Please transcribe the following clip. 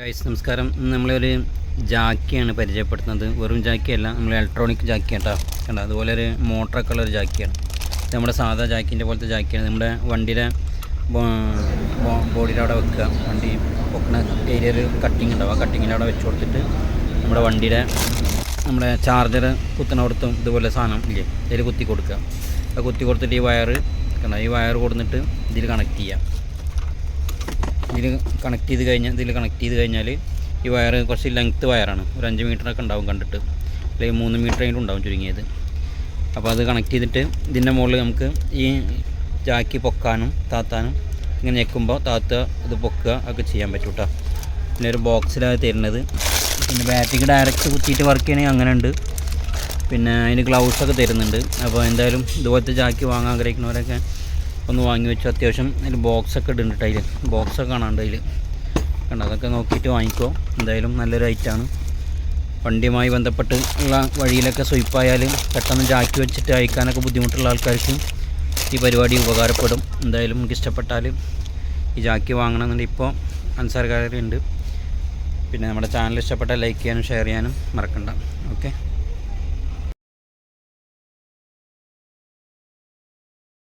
Guys നമസ്കാരം. ഇന്ന് നമ്മളൊരു ജാക്കിയാണ് പരിചയപ്പെടുത്തുന്നത്. വെറും ജാക്കിയല്ല നമ്മൾ ഇലക്ട്രോണിക് ജാക്കി കേട്ടോ കണ്ടോ അതുപോലെ ഒരു മോട്ടറൊക്കെ ഉള്ള ഒരു ജാക്കിയാണ്. ഇത് നമ്മുടെ സാധാ ജാക്കിന്റെ പോലത്തെ ജാക്കിയാണ്. നമ്മുടെ വണ്ടിയുടെ ബോഡിയുടെ അവിടെ വെക്കുക. വണ്ടി പൊക്കണ ഏരിയ ഒരു കട്ടിങ് ഉണ്ടാവും. ആ കട്ടിങ്ങിന്റെ അവിടെ വെച്ച് കൊടുത്തിട്ട് നമ്മുടെ വണ്ടിയുടെ നമ്മുടെ ചാർജർ കുത്തണോടത്തും ഇതുപോലെ സാധനം ഇല്ലേ ഇതിൽ കുത്തി കൊടുക്കുക. അത് കുത്തി കൊടുത്തിട്ട് ഈ വയറ് കണ്ടോ? ഈ വയർ കൊടുത്തിട്ട് ഇതിൽ കണക്ട് ചെയ്യുക. ഇതിൽ കണക്ട് ചെയ്ത് കഴിഞ്ഞാൽ ഇതിൽ കണക്ട് ചെയ്ത് കഴിഞ്ഞാൽ ഈ വയർ കുറച്ച് ലെങ്ത്ത് വയറാണ് ഒരു അഞ്ച് മീറ്ററൊക്കെ ഉണ്ടാവും കണ്ടിട്ട്. അല്ലെങ്കിൽ മൂന്ന് മീറ്റർ അതിന്റെ ഉണ്ടാവും ചുരുങ്ങിയത്. അപ്പോൾ അത് കണക്ട് ചെയ്തിട്ട് ഇതിന്റെ മുകളിൽ നമുക്ക് ഈ ജാക്കി പൊക്കാനും താത്താനും ഇങ്ങനെ ഞെക്കുമ്പോൾ താത്ത ഇത് പൊക്കുക ഒക്കെ ചെയ്യാൻ പറ്റും കേട്ടോ പിന്നെ ഒരു ബോക്സിലാണ് തരുന്നത്. പിന്നെ ബാറ്ററിക്ക് ഡയറക്റ്റ് കുത്തിയിട്ട് വർക്ക് ചെയ്യണമെങ്കിൽ അങ്ങനെ ഉണ്ട് പിന്നെ അതിന് ഗ്ലൗസൊക്കെ തരുന്നുണ്ട്. അപ്പോൾ എന്തായാലും ഇതുപോലത്തെ ജാക്കി വാങ്ങാൻ ആഗ്രഹിക്കുന്നവരൊക്കെ ഒന്ന് വാങ്ങി വെച്ചു. അത്യാവശ്യം അതിൽ ബോക്സൊക്കെ ഇടുന്നുണ്ട് അതിൽ ബോക്സൊക്കെ കാണാണ്ട് അതിൽ കണ്ട? അതൊക്കെ നോക്കിയിട്ട് വാങ്ങിക്കോ. എന്തായാലും നല്ലൊരു ഐറ്റാണ് വണ്ടിയുമായി ബന്ധപ്പെട്ട് ഉള്ള വഴിയിലൊക്കെ സ്വയ്പായാൽ പെട്ടെന്ന് ചാക്കി വെച്ചിട്ട് അയക്കാനൊക്കെ ബുദ്ധിമുട്ടുള്ള ആൾക്കാർക്ക് ഈ പരിപാടി ഉപകാരപ്പെടും. എന്തായാലും നിങ്ങൾക്ക് ഇഷ്ടപ്പെട്ടാൽ ഈ ജാക്കി വാങ്ങണമെന്നുണ്ടെങ്കിൽ ഇപ്പോൾ അൻസാർക്കാരുണ്ട് പിന്നെ നമ്മുടെ ചാനൽ ഇഷ്ടപ്പെട്ടാൽ ലൈക്ക് ചെയ്യാനും ഷെയർ ചെയ്യാനും മറക്കണ്ട. ഓക്കെ